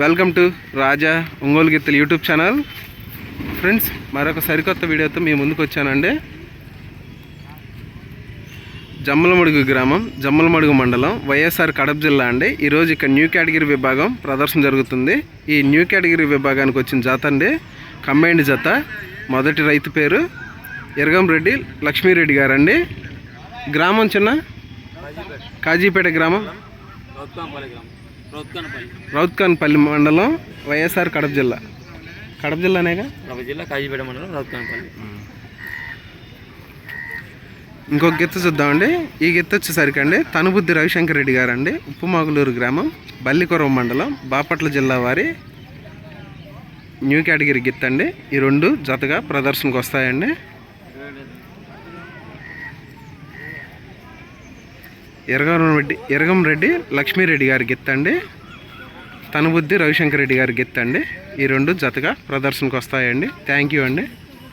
Welcome to రాజా ఒంగోలు గిత్తలు YouTube channel. Friends మరొక సరికొత్త వీడియోతో మీ ముందుకు వచ్చానండి. జమ్మలమడుగు గ్రామం జమ్మలమడుగు మండలం వైఎస్ఆర్ కడప జిల్లా అండి. ఈరోజు ఇక్కడ న్యూ కేటగిరీ విభాగం ప్రదర్శన జరుగుతుంది. ఈ న్యూ కేటగిరీ విభాగానికి వచ్చిన జత అండి. కంబైండ్ జత. మొదటి రైతు పేరు ఎరగంరెడ్డి లక్ష్మీరెడ్డి గారండి. గ్రామం చిన్న? కాజీపేట గ్రామం. రౌత్కానపల్లి మండలం వైఎస్ఆర్ కడప జిల్లా. కడప జిల్లానేగా? కడప జిల్లా కాజీపేట మండలం రౌత్కానపల్లి ఇంకొక గిత్త చూద్దామండి. ఈ గిత్త వచ్చేసరికి అండి తనుబుద్ధి రవిశంకర్ రెడ్డి గారు అండి ఉప్పుమాగులూరు గ్రామం బల్లికొరం మండలం బాపట్ల జిల్లా వారి న్యూ కేటగిరీ గిత్త అండి ఈ రెండు జతగా ప్రదర్శనకు వస్తాయండి. ఎరగం రెడ్డి ఎరగం రెడ్డి లక్ష్మీరెడ్డి గారి గిత్తండి. తనుబుద్ధి రవిశంకర్ రెడ్డి గారి గిత్తండి. ఈ రెండు జతగా ప్రదర్శనకు వస్తాయండి. థ్యాంక్ యూ అండి.